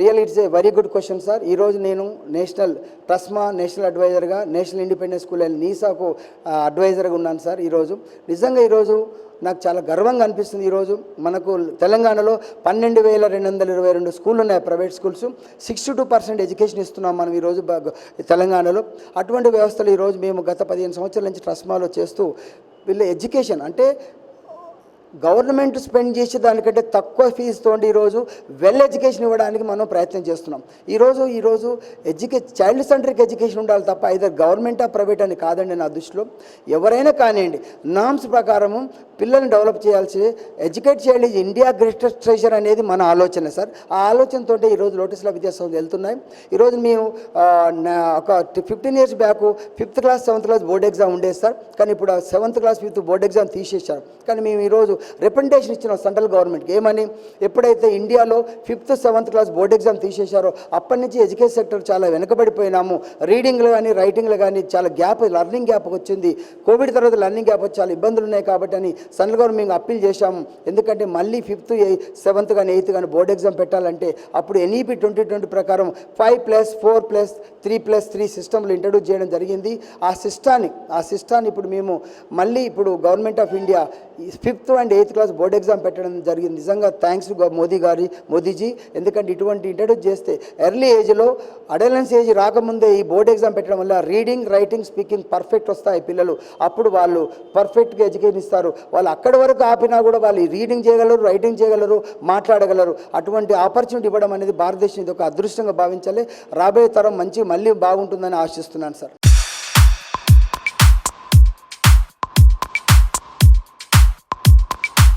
Real it's a very good question sir ఈరోజు నేను national TRSMA national అడ్వైజర్గా నేషనల్ ఇండిపెండెన్స్ స్కూల్ అండ్ నీసాకు అడ్వైజర్గా ఉన్నాను సార్ ఈరోజు నిజంగా ఈరోజు నాకు చాలా గర్వంగా అనిపిస్తుంది ఈరోజు మనకు తెలంగాణలో పన్నెండు వేల రెండు వందల ఇరవై రెండు స్కూళ్ళు ఉన్నాయి private schools. Sixty two percent education ఇస్తున్నాం మనం ఈరోజు తెలంగాణలో. అటువంటి వ్యవస్థలు ఈరోజు మేము గత పదిహేను సంవత్సరాల నుంచి ట్రస్మాలో చేస్తూ వీళ్ళు ఎడ్యుకేషన్ అంటే గవర్నమెంట్ స్పెండ్ చేసే దానికంటే తక్కువ ఫీజుతో ఈరోజు వెల్ ఎడ్యుకేషన్ ఇవ్వడానికి మనం ప్రయత్నం చేస్తున్నాం. ఈరోజు ఈరోజు ఎడ్యుకే చైల్డ్ సెంట్రిక్ ఎడ్యుకేషన్ ఉండాలి తప్ప ఐదర్ గవర్నమెంటా ప్రైవేట్ అని కాదండి నా దృష్టిలో. ఎవరైనా కానివ్వండి నామ్స్ ప్రకారము పిల్లల్ని డెవలప్ చేయాల్సి ఎడ్యుకేట్ చేయాలి. ఇండియా గ్రేటెస్ట్ ట్రెజర్ అనేది మన ఆలోచన సార్. ఆ ఆలోచనతో ఈరోజు లోటస్లో విద్యాసంస్థలు వెళ్తున్నాయి. ఈరోజు మేము ఒక fifteen years back fifth class seventh class board exam ఉండేది సార్. కానీ ఇప్పుడు seventh class fifth board exam తీసేసారు కానీ మేము ఈరోజు రిప్రజెంటేషన్ ఇచ్చిన సెంట్రల్ గవర్నమెంట్కి ఏమని? ఎప్పుడైతే ఇండియాలో fifth seventh class board exam తీసేశారో అప్పటి నుంచి ఎడ్యుకేషన్ సెక్టర్ చాలా వెనకబడిపోయినాము. రీడింగ్లో కానీ రైటింగ్లో కానీ చాలా గ్యాప్ లర్నింగ్ గ్యాప్ వచ్చింది. కోవిడ్ తర్వాత లర్నింగ్ గ్యాప్ వచ్చి చాలా ఇబ్బందులు ఉన్నాయి కాబట్టి అని సెంట్రల్ గవర్నమెంట్ మేము అప్పీల్ చేశాము. ఎందుకంటే మళ్ళీ ఫిఫ్త్ సెవెంత్ కానీ ఎయిత్ కానీ బోర్డ్ ఎగ్జామ్ పెట్టాలంటే అప్పుడు ఎన్ఈపి ట్వంటీ ట్వంటీ ప్రకారం five plus four plus three plus three సిస్టమ్లు ఇంట్రడ్యూస్ చేయడం జరిగింది. ఆ సిస్టాన్ని ఆ సిస్టాన్ని ఇప్పుడు మేము మళ్ళీ ఇప్పుడు government of India fifth and eighth class board exam పెట్టడం జరిగింది. నిజంగా థ్యాంక్స్ మోదీ గారి మోదీజీ. ఎందుకంటే ఇటువంటి ఇంట్రడ్యూస్ చేస్తే ఎర్లీ ఏజ్లో అడలెన్స్ ఏజ్ రాకముందే ఈ బోర్డ్ ఎగ్జామ్ పెట్టడం వల్ల రీడింగ్ రైటింగ్ స్పీకింగ్ పర్ఫెక్ట్ వస్తాయి పిల్లలు. అప్పుడు వాళ్ళు పర్ఫెక్ట్గా ఎడ్యుకేషన్ ఇస్తారు. వాళ్ళు అక్కడి వరకు ఆపినా కూడా వాళ్ళు రీడింగ్ చేయగలరు రైటింగ్ చేయగలరు మాట్లాడగలరు. అటువంటి ఆపర్చునిటీ ఇవ్వడం అనేది భారతదేశం ఇది ఒక అదృష్టంగా భావించాలి. రాబోయే తరం మంచి మళ్ళీ బాగుంటుందని ఆశిస్తున్నాను సార్